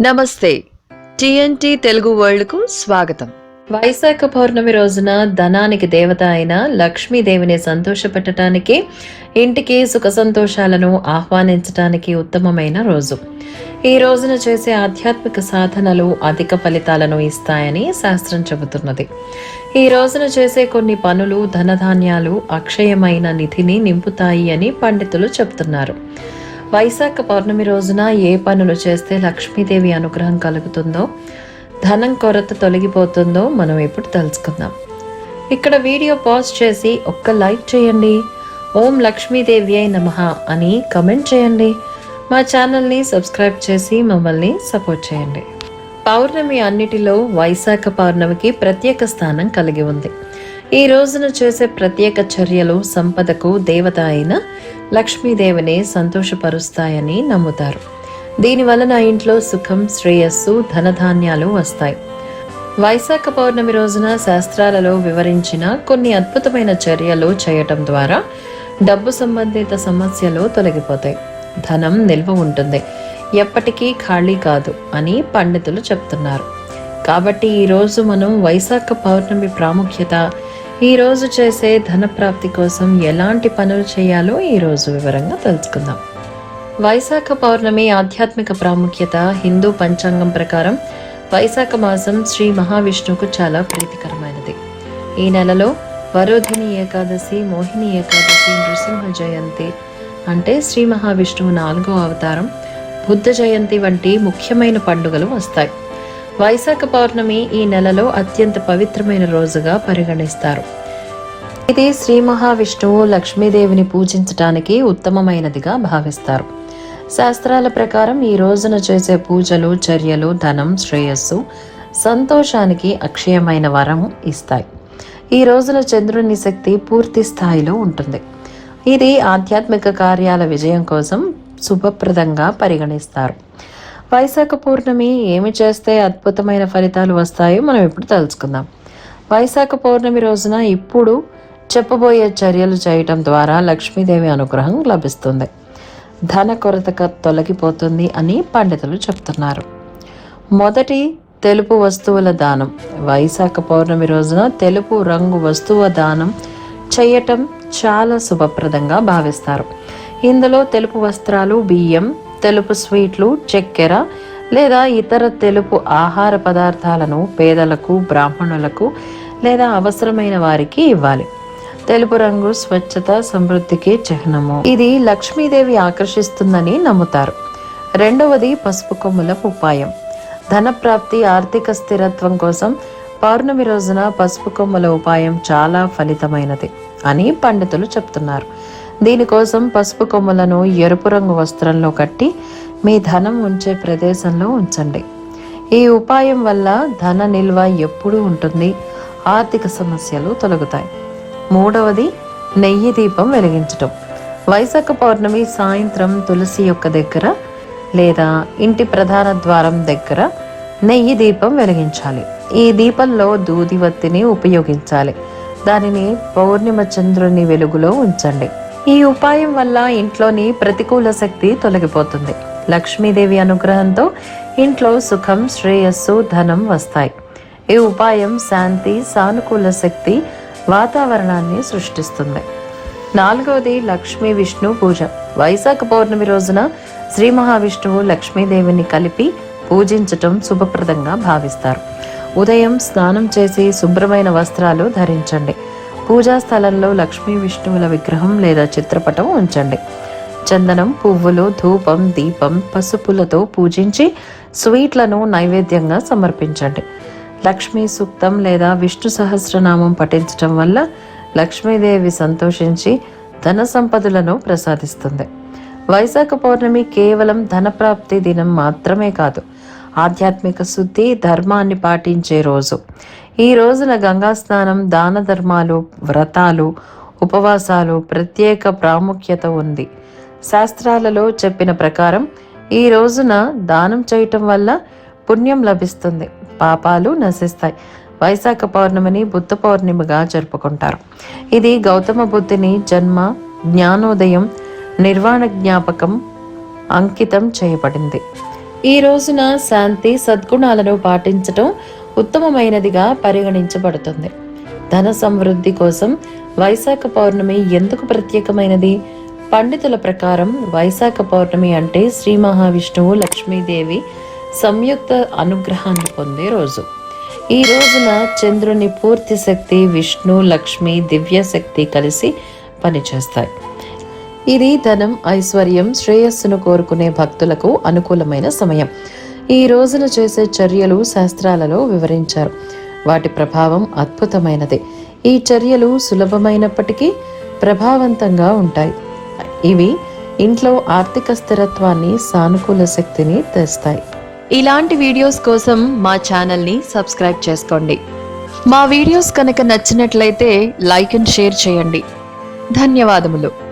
నమస్తే. టిఎన్టి తెలుగు వరల్డ్కు స్వాగతం. వైశాఖ పౌర్ణమి రోజున ధనానికి దేవత అయిన లక్ష్మీదేవిని సంతోషపెట్టడానికి ఇంటికి సుఖ సంతోషాలను ఆహ్వానించడానికి ఉత్తమమైన రోజు. ఈ రోజున చేసే ఆధ్యాత్మిక సాధనలు అధిక ఫలితాలను ఇస్తాయని శాస్త్రం చెబుతున్నది. ఈ రోజున చేసే కొన్ని పనులు ధనధాన్యాలు అక్షయమైన నిధిని నింపుతాయి అని పండితులు చెబుతున్నారు వైశాఖ పౌర్ణమి రోజున ఏ పనులు చేస్తే లక్ష్మీదేవి అనుగ్రహం కలుగుతుందో ధనం కొరత తొలగిపోతుందో మనం ఇప్పుడు తెలుసుకుందాం. ఇక్కడ వీడియో పాజ్ చేసి ఒక్క లైక్ చేయండి. ఓం లక్ష్మీదేవి అయి నమః అని కమెంట్ చేయండి. మా ఛానల్ని సబ్స్క్రైబ్ చేసి మమ్మల్ని సపోర్ట్ చేయండి. పౌర్ణమి అన్నిటిలో వైశాఖ పౌర్ణమికి ప్రత్యేక స్థానం కలిగి ఉంది. ఈ రోజున చేసే ప్రత్యేక చర్యలు సంపదకు దేవత అయిన లక్ష్మీదేవిని సంతోషపరుస్తాయని నమ్ముతారు. దీనివలన ఇంట్లో సుఖం శ్రేయస్సు ధనధాన్యాలు వస్తాయి. వైశాఖ పౌర్ణమి రోజున శాస్త్రాలలో వివరించిన కొన్ని అద్భుతమైన చర్యలు చేయటం ద్వారా డబ్బు సంబంధిత సమస్యలు తొలగిపోతాయి. ధనం నిల్వ ఉంటుంది. ఎప్పటికీ ఖాళీ కాదు అని పండితులు చెప్తున్నారు. కాబట్టి ఈరోజు మనం వైశాఖ పౌర్ణమి ప్రాముఖ్యత ఈరోజు చేసే ధన ప్రాప్తి కోసం ఎలాంటి పనులు చేయాలో ఈరోజు వివరంగా తెలుసుకుందాం. వైశాఖ పౌర్ణమి ఆధ్యాత్మిక ప్రాముఖ్యత హిందూ పంచాంగం ప్రకారం వైశాఖ మాసం శ్రీ మహావిష్ణువుకు చాలా ప్రీతికరమైనది. ఈ నెలలో వరోధిని ఏకాదశి మోహిని ఏకాదశి నృసింహ జయంతి అంటే శ్రీ మహావిష్ణువు నాలుగో అవతారం బుద్ధ జయంతి వంటి ముఖ్యమైన పండుగలు వస్తాయి. వైశాఖ పౌర్ణమి ఈ నెలలో అత్యంత పవిత్రమైన రోజుగా పరిగణిస్తారు. ఇది శ్రీ మహావిష్ణువు లక్ష్మీదేవిని పూజించటానికి ఉత్తమమైనదిగా భావిస్తారు. శాస్త్రాల ప్రకారం ఈ రోజున చేసే పూజలు చర్యలు ధనం శ్రేయస్సు సంతోషానికి అక్షయమైన వరం ఇస్తాయి. ఈ రోజున చంద్రుని శక్తి పూర్తి స్థాయిలో ఉంటుంది. ఇది ఆధ్యాత్మిక కార్యాల విజయం కోసం శుభప్రదంగా పరిగణిస్తారు. వైశాఖ పౌర్ణమి ఏమి చేస్తే అద్భుతమైన ఫలితాలు వస్తాయో మనం ఇప్పుడు తెలుసుకుందాం వైశాఖ పౌర్ణమి రోజున ఇప్పుడు చెప్పబోయే చర్యలు చేయటం ద్వారా లక్ష్మీదేవి అనుగ్రహం లభిస్తుంది. ధన కొరత తొలగిపోతుంది అని పండితులు చెప్తున్నారు. మొదటి తెలుపు వస్తువుల దానం. వైశాఖ పౌర్ణమి రోజున తెలుపు రంగు వస్తువు దానం చేయటం చాలా శుభప్రదంగా భావిస్తారు. ఇందులో తెలుపు వస్త్రాలు బియ్యం తెలుపు స్వీట్లు చక్కెర లేదా ఇతర తెలుపు ఆహార పదార్థాలను పేదలకు బ్రాహ్మణులకు లేదా అవసరమైన వారికి ఇవ్వాలి. తెలుపు రంగు స్వచ్ఛత సమృద్ధికి చిహ్నము. ఇది లక్ష్మీదేవి ఆకర్షిస్తుందని నమ్ముతారు. రెండవది పసుపు కొమ్ముల ఉపాయం ధనప్రాప్తి ఆర్థిక స్థిరత్వం కోసం పౌర్ణమి రోజున పసుపు కొమ్మల ఉపాయం చాలా ఫలితమైనది అని పండితులు చెప్తున్నారు. దీనికోసం పసుపు కొమ్ములను ఎరుపు రంగు వస్త్రంలో కట్టి మీ ధనం ఉంచే ప్రదేశంలో ఉంచండి. ఈ ఉపాయం వల్ల ధన నిల్వ ఎప్పుడూ ఉంటుంది. ఆర్థిక సమస్యలు తొలగుతాయి. మూడవది నెయ్యి దీపం వెలిగించటం. వైశాఖ పౌర్ణమి సాయంత్రం తులసి యొక్క దగ్గర లేదా ఇంటి ప్రధాన ద్వారం దగ్గర నెయ్యి దీపం వెలిగించాలి. ఈ దీపంలో దూదివత్తిని ఉపయోగించాలి. దానిని పౌర్ణిమ చంద్రుని వెలుగులో ఉంచండి. ఈ ఉపాయం వల్ల ఇంట్లోని ప్రతికూల శక్తి తొలగిపోతుంది. లక్ష్మీదేవి అనుగ్రహంతో ఇంట్లో సుఖం శ్రేయస్సు ధనం వస్తాయి. ఈ ఉపాయం శాంతి సానుకూల శక్తి వాతావరణాన్ని సృష్టిస్తుంది. నాలుగవది లక్ష్మీ విష్ణు పూజ. వైశాఖ పౌర్ణమి రోజున శ్రీ మహావిష్ణువు లక్ష్మీదేవిని కలిపి పూజించటం శుభప్రదంగా భావిస్తారు. ఉదయం స్నానం చేసి శుభ్రమైన వస్త్రాలు ధరించండి. పూజా స్థలంలో లక్ష్మీ విష్ణువుల విగ్రహం లేదా చిత్రపటం ఉంచండి. చందనం పువ్వులు ధూపం దీపం పసుపులతో పూజించి స్వీట్లను నైవేద్యంగా సమర్పించండి. లక్ష్మీ సూక్తం లేదా విష్ణు సహస్రనామం పఠించటం వల్ల లక్ష్మీదేవి సంతోషించి ధన సంపదలను ప్రసాదిస్తుంది. వైశాఖ పౌర్ణమి కేవలం ధనప్రాప్తి దినం మాత్రమే కాదు ఆధ్యాత్మిక శుద్ధి ధర్మాన్ని పాటించే రోజు. ఈ రోజున గంగా స్నానం దాన ధర్మాలు వ్రతాలు ఉపవాసాలు ప్రత్యేక ప్రాముఖ్యత ఉంది. శాస్త్రాలలో చెప్పిన ప్రకారం ఈ రోజున దానం చేయటం వల్ల పుణ్యం లభిస్తుంది. పాపాలు నశిస్తాయి. వైశాఖ పౌర్ణమిని బుద్ధ పౌర్ణిమగా జరుపుకుంటారు. ఇది గౌతమ బుద్ధుని జన్మ జ్ఞానోదయం నిర్వాణ జ్ఞాపకం అంకితం చేయబడింది. ఈ రోజున శాంతి సద్గుణాలను పాటించటం ఉత్తమమైనదిగా పరిగణించబడుతుంది. ధన సమృద్ధి కోసం వైశాఖ పౌర్ణమి ఎందుకు ప్రత్యేకమైనది? పండితుల ప్రకారం వైశాఖ పౌర్ణమి అంటే శ్రీ మహావిష్ణువు లక్ష్మీదేవి సంయుక్త అనుగ్రహాన్ని పొందే రోజు. ఈ రోజున చంద్రుని పూర్తి శక్తి విష్ణు లక్ష్మి దివ్య శక్తి కలిసి పనిచేస్తాయి. ఇది ధనం ఐశ్వర్యం శ్రేయస్సును కోరుకునే భక్తులకు అనుకూలమైన సమయం. ఈ రోజున చేసే చర్యలు శాస్త్రాలలో వివరించారు. వాటి ప్రభావం అద్భుతమైనది. ఈ చర్యలు సులభమైనప్పటికీ ప్రభావవంతంగా ఉంటాయి. ఇవి ఇంట్లో ఆర్థిక స్థిరత్వాన్ని సానుకూల శక్తిని తెస్తాయి. ఇలాంటి వీడియోస్ కోసం మా ఛానల్ని సబ్స్క్రైబ్ చేసుకోండి. మా వీడియోస్ కనుక నచ్చినట్లయితే లైక్ అండ్ షేర్ చేయండి. ధన్యవాదములు.